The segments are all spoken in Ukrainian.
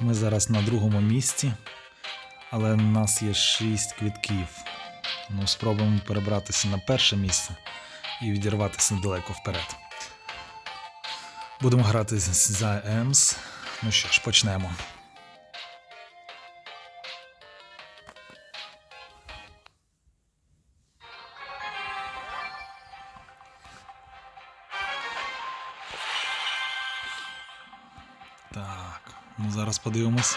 Ми зараз на другому місці, але у нас є 6 квітків. Ну, спробуємо перебратися на перше місце і відірватися далеко вперед. Будемо грати за Емс. Ну що ж, почнемо. Зараз подивимось.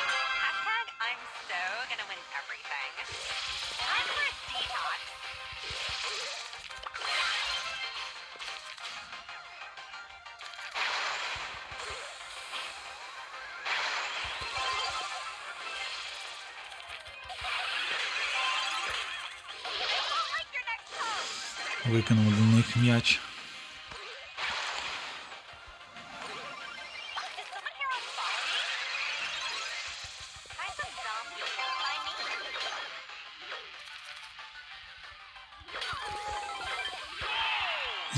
Викинув до них м'яч.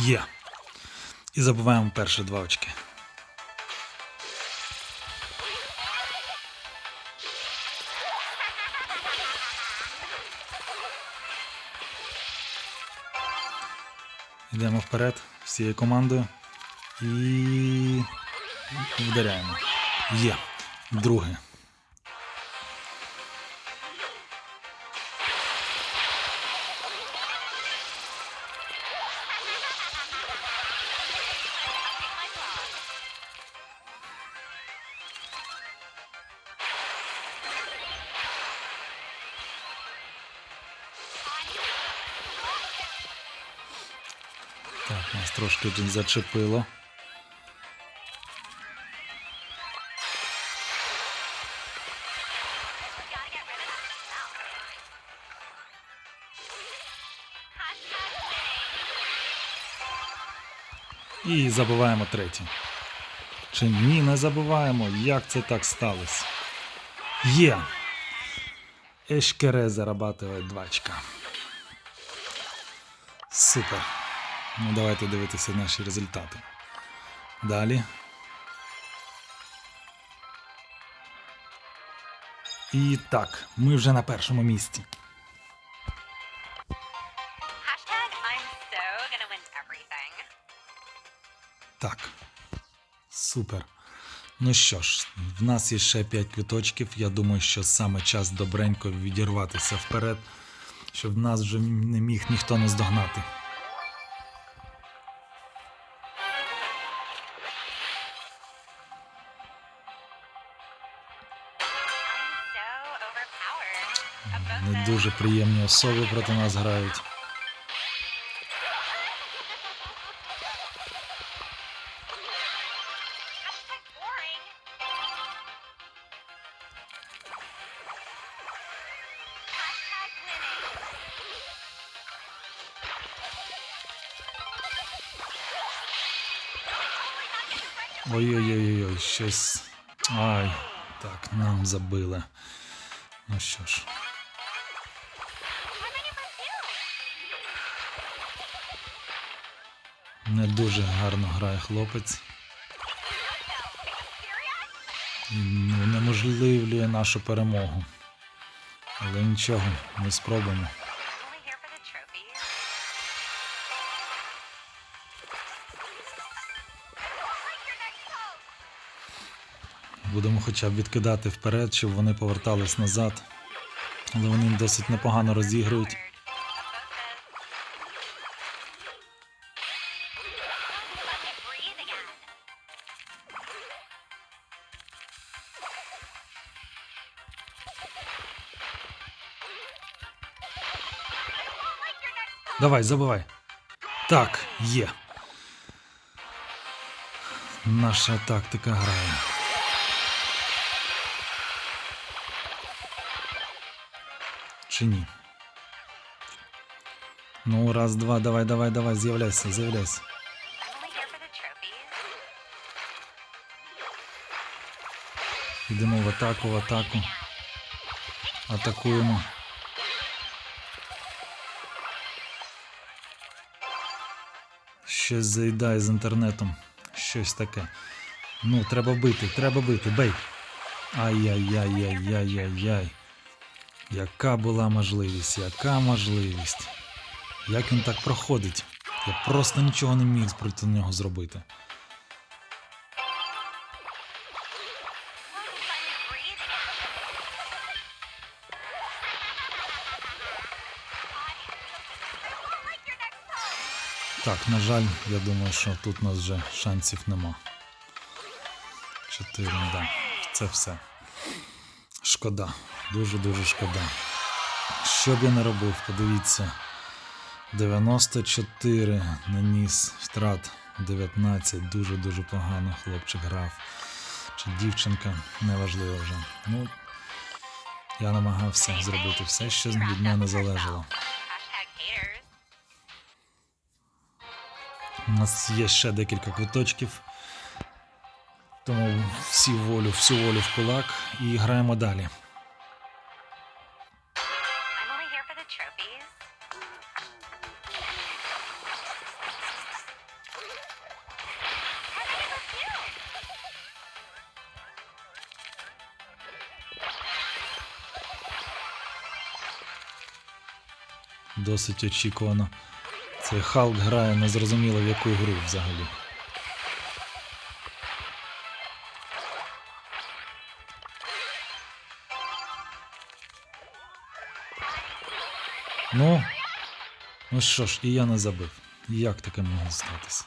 Є. І забуваємо перші два очки. Йдемо вперед всією командою і вдаряємо. Є. Друге. Нас трошки зачепило. І забуваємо третій. Чи ні, не забуваємо, як це так сталося. Є. Ешкере зарабатує 2 очка. Супер. Ну, давайте дивитися наші результати. Далі. І так, ми вже на першому місці. Так. Супер. Ну що ж, в нас є ще 5 квіточків. Я думаю, що саме час добренько відірватися вперед, щоб нас вже не міг ніхто не здогнати. Дуже приємні особи проти нас грають. Ой-ой-ой, щось. Ай, так, нам забили. Ну що ж. Не дуже гарно грає хлопець. Ну, неможливлює нашу перемогу. Але нічого, ми спробуємо. Будемо хоча б відкидати вперед, щоб вони повертались назад. Але вони досить непогано розігрують. Давай, забивай. Так, є. Наша тактика грає. Чи ні? Ну, раз, два, давай, давай, давай, з'являйся, з'являйся. Йдемо в атаку, в атаку. Атакуємо. Щось заїдає з інтернетом. Щось таке. Ну, треба бити, треба бити, бей. Ай-яй-яй-яй-яй-яй-яй. Яка була можливість, яка можливість. Як він так проходить? Я просто нічого не міг проти нього зробити. Так, на жаль, я думаю, що тут у нас вже шансів нема. Чотири, да. Це все. Шкода. Дуже-дуже шкода. Що б я не робив, подивіться. 94 наніс втрат 19. Дуже-дуже погано хлопчик грав. Чи дівчинка, неважливо вже. Ну, я намагався зробити все, що від мене залежало. У нас є ще декілька квиточків. Тому всі волю, всю волю в кулак і граємо далі. Досить очікувано. Цей Халк грає незрозуміло в яку гру взагалі. Ну, ну що ж, і я не забив. Як таке могло статися?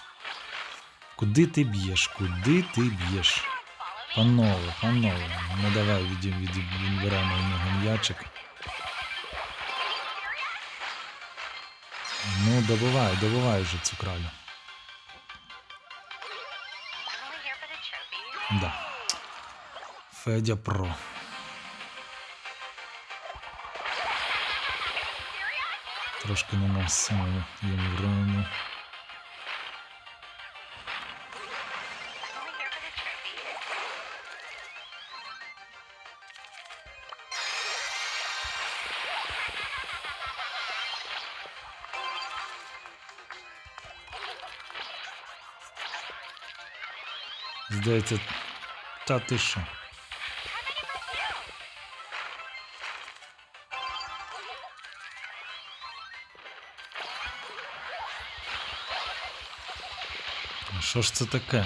Куди ти б'єш? Куди ти б'єш? Панове, панове, ну давай віді- віді- відберемо у нього м'ячик. Ну, добивай, добивай вже цю кралю. Да. Федя Про. Трошки на самому йому районі. I'm Здається, та ти що? Ж це таке?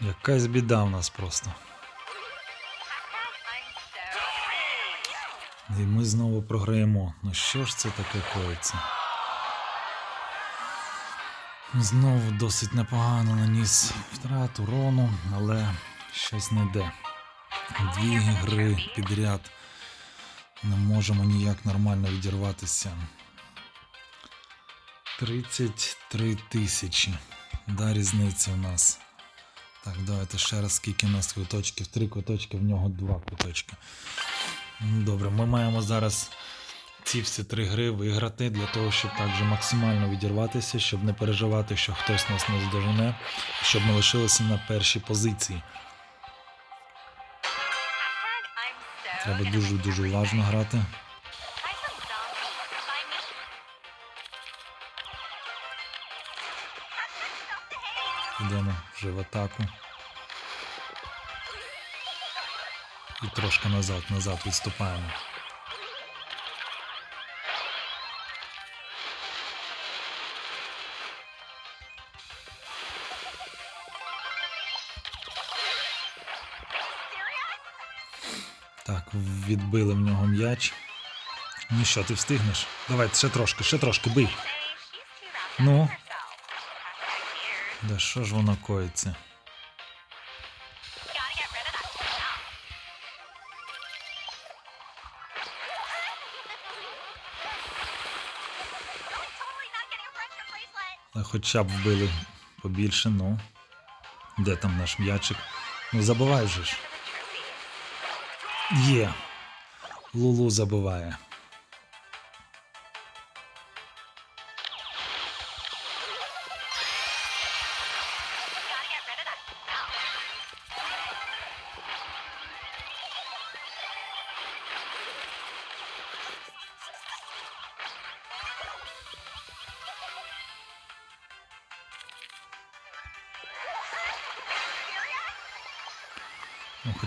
Якась біда в нас просто. І ми знову програємо. Ну що ж це таке коїться? Знову досить непогано наніс втрат урону, але щось не йде. Дві гри підряд. Не можемо ніяк нормально відірватися. 33 тисячі. Да, різниця у нас. Так, давайте ще раз, скільки у нас квиточків. Три квиточки, в нього два квиточки. Ну, Добре, ми маємо зараз ці всі три гри виграти для того, щоб також максимально відірватися, щоб не переживати, що хтось нас не здожене, щоб ми лишилися на першій позиції. Треба дуже-дуже уважно грати. Йдемо вже в атаку. І трошки назад, назад відступаємо. Так, відбили в нього м'яч. Ну що, ти встигнеш? Давай, ще трошки, ще трошки, бий. Ну? Да що ж воно коїться? Хоча б вбили побільше, ну. Де там наш м'ячик? Ну забивай же ж. Є. Лулу забиває.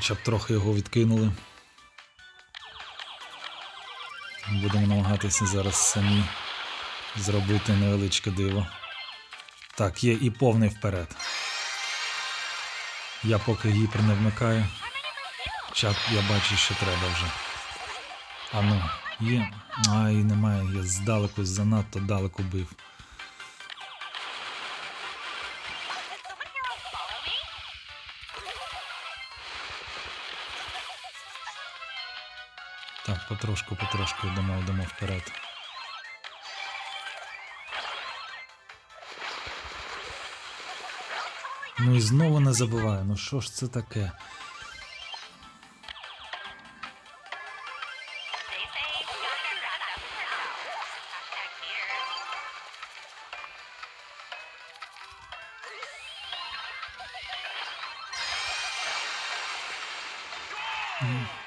Хоча б трохи його відкинули. Будемо намагатися зараз самі зробити невеличке диво. Так, є і повний вперед. Я поки гіпер не вмикаю. Чат я бачу, що треба вже. А ну, є. Ай, немає, я здалеку, занадто далеко бив. Потрошку, потрошку йдемо, йдемо вперед. Ну і знову не забуваю. Ну що ж це таке?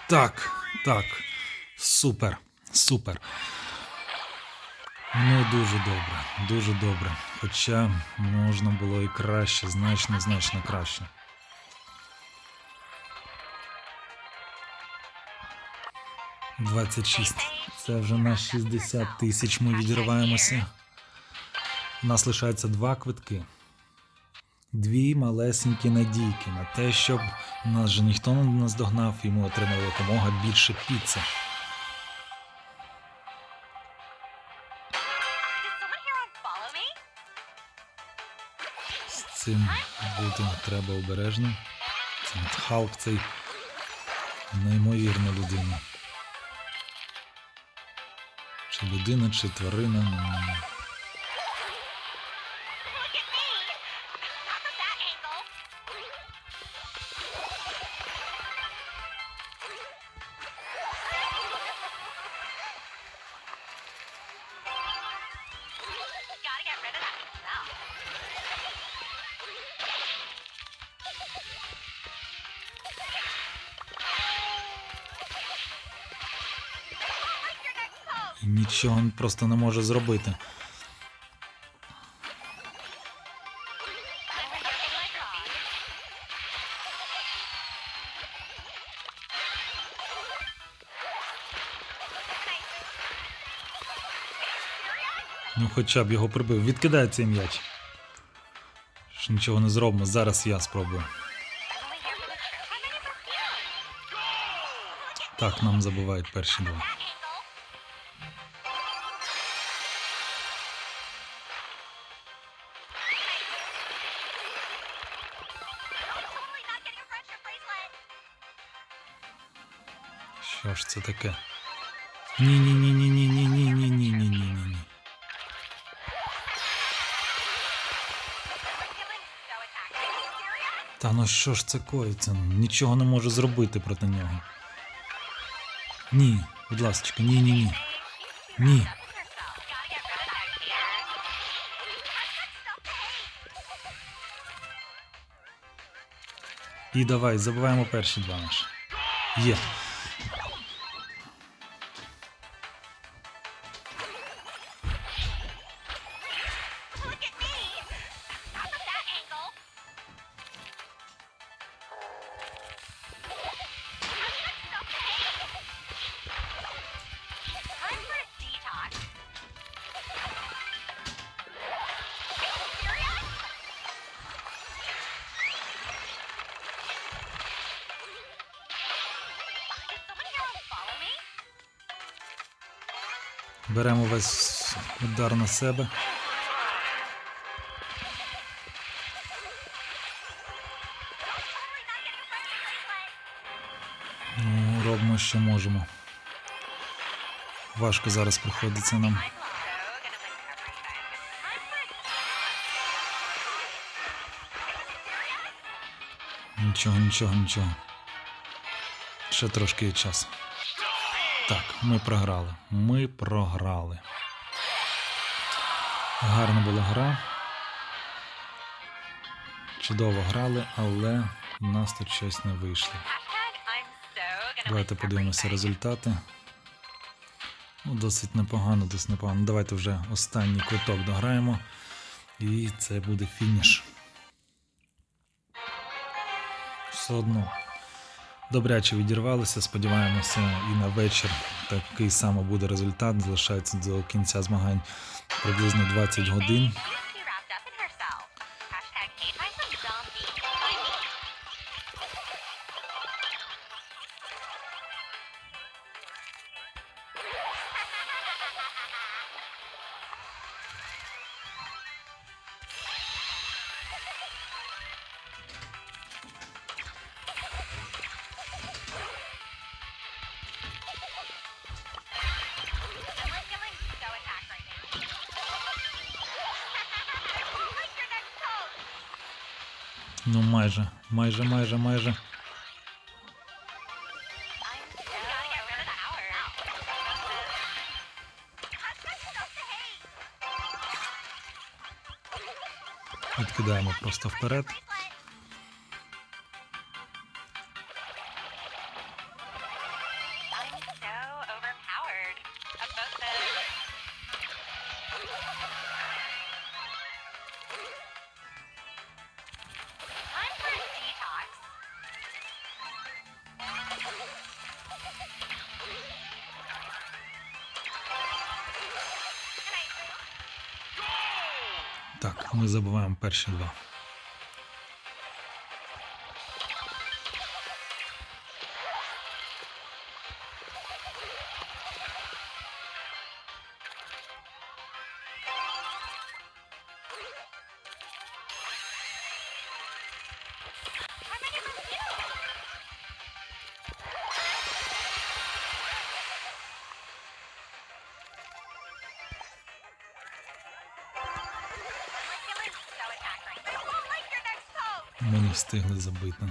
Так, так. Супер, супер. Ну, дуже добре, дуже добре. Хоча можна було і краще, значно, значно краще. Двадцять шість. Це вже на 60 тисяч ми відриваємося. У нас лишається два квитки. Дві малесенькі надійки на те, щоб нас же ніхто не наздогнав, і ми отримали якомога більше піци. Цим бути треба обережно. Це Халк цей неймовірна людина. Чи людина, чи тварина. Нічого просто не може зробити. Ну, хоча б його прибив. Відкидає цей м'яч. Ж нічого не зробимо. Зараз я спробую. Так, нам забувають перші два. So attacked. Are you serious? Та ну що ж це коїться? Нічого не можу зробити проти нього. Ні, будь ласка, ні, ні, ні. Ні. І давай, забуваємо перші два наші. Є. Беремо весь удар на себе. Ну, робимо, що можемо. Важко зараз приходиться нам. Нічого, нічого, нічого. Ще трошки є часу. Так, ми програли. Ми програли. Гарна була гра. Чудово грали, але в нас тут щось не вийшло. Давайте подивимося результати. Ну, досить непогано, досить непогано. Давайте вже останній квиток дограємо. І це буде фініш. Все одно. Добряче відірвалися, сподіваємося, і на вечір такий само буде результат. Залишається до кінця змагань приблизно 20 годин. Ну, майже, майже, майже, майже. I'm so gotta Так, ми забуваємо перші два. Ми не встигли забити.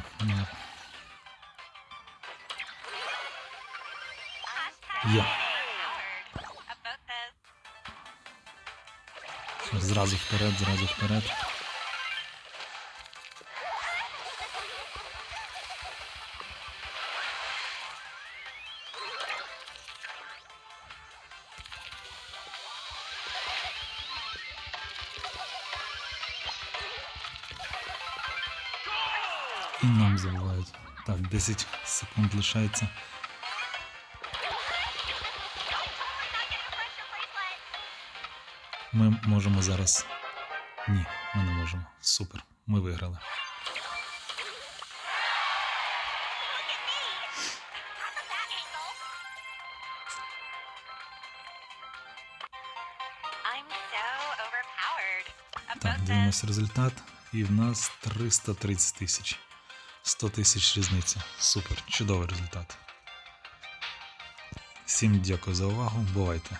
The. Зразу вперед, зразу вперед. 10 секунд лишається. Ми можемо зараз. Ні, ми не можемо. Супер. Ми виграли. Так, дивимось результат. І в нас 330 тисяч. 100 тисяч різниця. Супер, чудовий результат. Всім дякую за увагу. Бувайте!